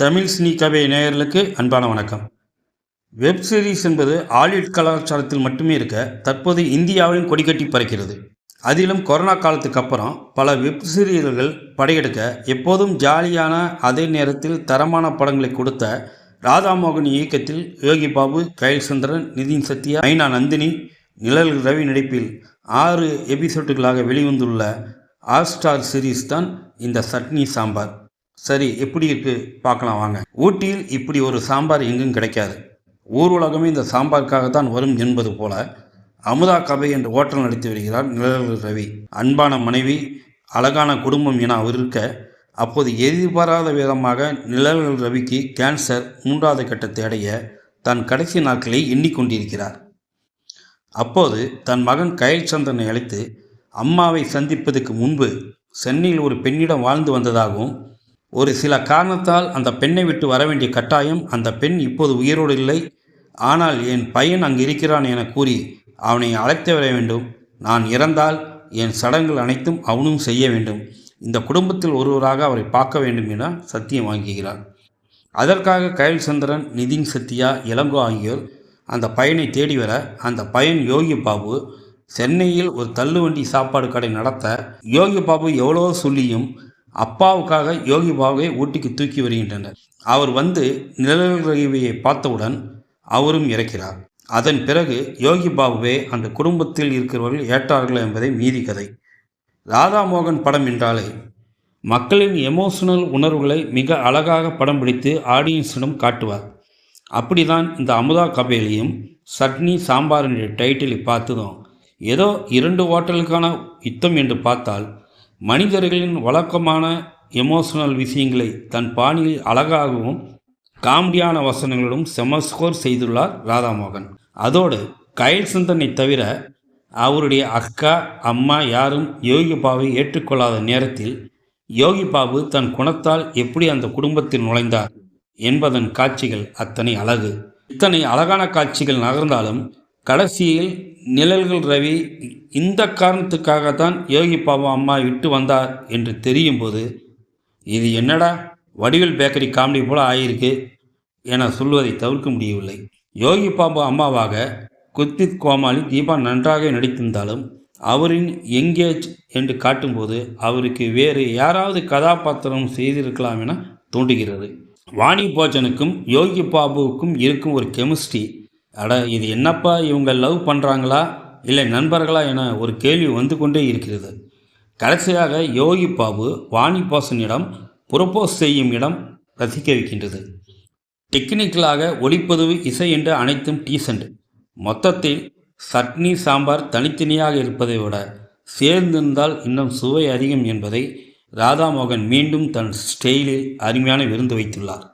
Tamil cine கவை நேயர்களுக்கு அன்பான வணக்கம். வெப் சீரிஸ் என்பது ஆலிவுட் கலாச்சாரத்தில் மட்டுமே இருக்க தற்போது இந்தியாவிலும் கொடிக்கட்டி பறக்கிறது. அதிலும் கொரோனா காலத்துக்கு அப்புறம் பல வெப் சீரியல்கள் படையெடுக்க எப்போதும் ஜாலியான அதே நேரத்தில் தரமான படங்களை கொடுத்த ராதாமோகன் இயக்கத்தில் யோகி பாபு கயல் சந்திரன் நிதின் சத்யா ஐநா நந்தினி நிழல் ரவி நடிப்பில் ஆறு எபிசோட்டுகளாக வெளிவந்துள்ள ஹாட் ஸ்டார் சீரீஸ் தான் இந்த சட்னி சாம்பார். சரி எப்படி இருக்கு? பார்க்கலாம் வாங்க. ஊட்டியில் இப்படி ஒரு சாம்பார் எங்கும் கிடைக்காது. ஊர் உலகமே இந்த சாம்பாருக்காகத்தான் வரும் என்பது போல அமுதா கபை என்ற ஓட்டல் நடத்தி வருகிறார் நிழல் ரவி. அன்பான மனைவி அழகான குடும்பம் என அவர் இருக்க அப்போது எதிர்பாராத விதமாக நிழல் ரவிக்கு கேன்சர் மூன்றாவது கட்டத்தை அடைய தன் கடைசி நாட்களை எண்ணிக்கொண்டிருக்கிறார் அப்போது தன் மகன் கயல் சந்திரனை அழைத்து அம்மாவை சந்திப்பதற்கு முன்பு சென்னையில் ஒரு பெண்ணிடம் வாழ்ந்து வந்ததாகவும் ஒரு சில காரணத்தால் அந்த பெண்ணை விட்டு வர வேண்டிய கட்டாயம் அந்த பெண் இப்போது உயிரோடு இல்லை. ஆனால் என் பையன் அங்கு இருக்கிறான் என கூறி அவனை அழைத்து வர வேண்டும். நான் இறந்தால் என் சடங்குகள் அனைத்தும் அவனும் செய்ய வேண்டும். இந்த குடும்பத்தில் ஒருவராக அவரை பார்க்க வேண்டும் என சத்தியம் வாங்குகிறார். அதற்காக கயல் சந்திரன் நிதின் சத்யா இளங்கோ ஆகியோர் அந்த பையனை தேடி வர அந்த பையன் யோகி பாபு சென்னையில் ஒரு தள்ளுவண்டி சாப்பாடு கடை நடத்த யோகி பாபு எவ்வளோ சொல்லியும் அப்பாவுக்காக யோகி பாபுவை ஊட்டிக்கு தூக்கி வருகின்றனர். அவர் வந்து நிழல் பார்த்தவுடன் அவரும் இறக்கிறார். அதன் பிறகு யோகி பாபுவே அந்த குடும்பத்தில் இருக்கிறவர்கள் ஏற்றார்கள் என்பதை மீதி கதை. ராதாமோகன் படம் என்றாலே மக்களின் எமோஷனல் உணர்வுகளை மிக அழகாக படம் பிடித்து ஆடியன்ஸிடம் காட்டுவார். அப்படிதான் இந்த அமுதா கபேலியும் சட்னி சாம்பார் என்ற டைட்டிலை பார்த்ததும் ஏதோ இரண்டு ஹோட்டலுக்கான யுத்தம் என்று பார்த்தால் மனிதர்களின் வழக்கமான எமோஷனல் விஷயங்களை தன் பாணியில் அழகாகவும் காமெடியான வசனங்களுடன் செமஸ்கோர் செய்துள்ளார் ராதாமோகன். அதோடு கயல் சந்தனை தவிர அவருடைய அக்கா அம்மா யாரும் யோகி பாபு ஏற்றுக்கொள்ளாத நேரத்தில் யோகி பாபு தன் குணத்தால் எப்படி அந்த குடும்பத்தில் நுழைந்தார் என்பதன் காட்சிகள் அத்தனை அழகு. இத்தனை அழகான காட்சிகள் நகர்ந்தாலும் கடைசியில் நிழல்கள் ரவி இந்த காரணத்துக்காகத்தான் யோகி பாபு அம்மா விட்டு வந்தார் என்று தெரியும் போது இது என்னடா? வடிவேல் பேக்கரி காமெடி போல ஆகியிருக்கு என சொல்வதை தவிர்க்க முடியவில்லை. யோகி பாபு அம்மாவாக குத்தித் கோமாளி தீபா நன்றாக நடித்திருந்தாலும் அவரின் எங்கேஜ் என்று காட்டும்போது அவருக்கு வேறு யாராவது கதாபாத்திரம் செய்திருக்கலாம் என தோன்றுகிறது. வாணி போஜனுக்கும் யோகி பாபுவுக்கும் இருக்கும் ஒரு கெமிஸ்ட்ரி அட இது என்னப்பா இவங்க லவ் பண்ணுறாங்களா இல்லை நண்பர்களா என ஒரு கேள்வி வந்து கொண்டே இருக்கிறது. கடைசியாக யோகி பாபு வாணி போசனிடம் புரப்போஸ் செய்யும் இடம் ரசிக்க வைக்கின்றது டெக்னிக்கலாக ஒளிப்பதிவு இசை என்று அனைத்தும் டீசண்ட் மொத்தத்தில் சட்னி சாம்பார் தனித்தனியாக இருப்பதை விட சேர்ந்திருந்தால் இன்னும் சுவை அதிகம் என்பதை ராதாமோகன் மீண்டும் தன் ஸ்டைலில் அருமையான விருந்து வைத்துள்ளார்.